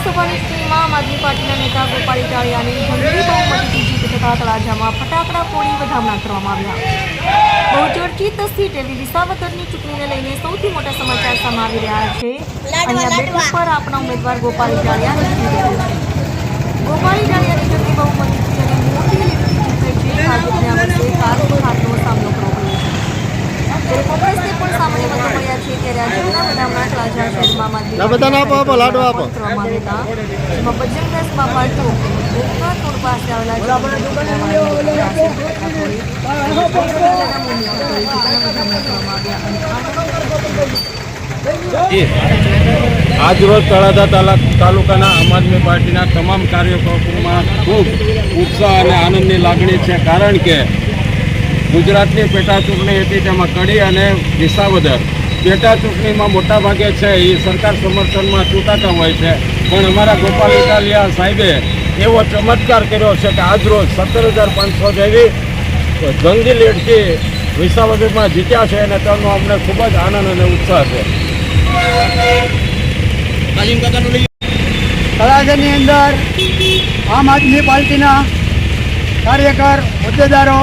વિધાનસભાની ચૂંટણીમાં આમ આદમી પાર્ટીના નેતા ગોપાલ ઇટાલિયાની જંગી બહુમતીથી જીત થતા તળાજામાં ફટાકડા ફોડી કરવામાં આવ્યા. બહુચર્ચિત સીટ એવી વિસાવદરની ચૂંટણીને લઈને સૌથી મોટા સમાચાર સામે આવી રહ્યા છે. અહીંયા બેઠક આપણા ઉમેદવાર ગોપાલ ઇટાલિયા જીતી છે ગોપાલ ઇટાલિયાની જંગી બહુમતીથી અને મોટી લીડથી જીત થઈ છે ભાજપને આ વર્ષે કાળો હાથનો સામનો કરવો પડ્યો છે જ્યારે કોંગ્રેસને પણ સામાન્ય મતો મળ્યા છે ત્યારે આજે ઘણા બધા હમણાં તળાજા શહેરમાં આમ આદમી ના, બધાને આપો, આપો, લાડુ આપો. કરવામાં આવ્યા હતા. જેમાં બજરંગદાસ બાપા ચોક ગોખા રોડ પાસે આવેલા જંગલ વિસ્તારમાં ફટાકડા ફોડી અને કોંગ્રેસના મુનિયા કરી જીતના આપો આપો લાડો આપો. આજરોજ તળાજા તાલા- તાલુકાના આમ આદમી પાર્ટીના તમામ કાર્યક્રમોમાં ખૂબ ઉત્સાહ અને આનંદની લાગણી છે કારણ કે ગુજરાતની પેટા ચૂંટણી હતી તેમાં કડી અને વિસાવદર પેટા ચૂંટણીમાં મોટાભાગે છે એ સરકાર સમર્થનમાં ચૂંટાતા હોય છે. પણ અમારા ગોપાલ ઇટાલિયા સાહેબે એવો ચમત્કાર કર્યો છે કે આજરોજ સત્તર હજાર પાંચસો જેવી જંગી લીડથી વિસાવદરમાં જીત્યા છે અને તેનો અમને ખૂબ જ આનંદ અને ઉત્સાહ છે. તળાજાની અંદર આમ આદમી પાર્ટીના કાર્યકર હોદ્દેદારો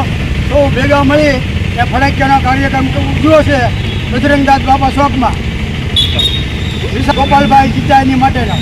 સૌ ભેગા મળી એ ફટાકિયાનો કાર્યક્રમ ઉજવ્યો છે. બજરંગદાસ બાપા શોખમાં ગોપાલભાઈ જીતા એની માટેનો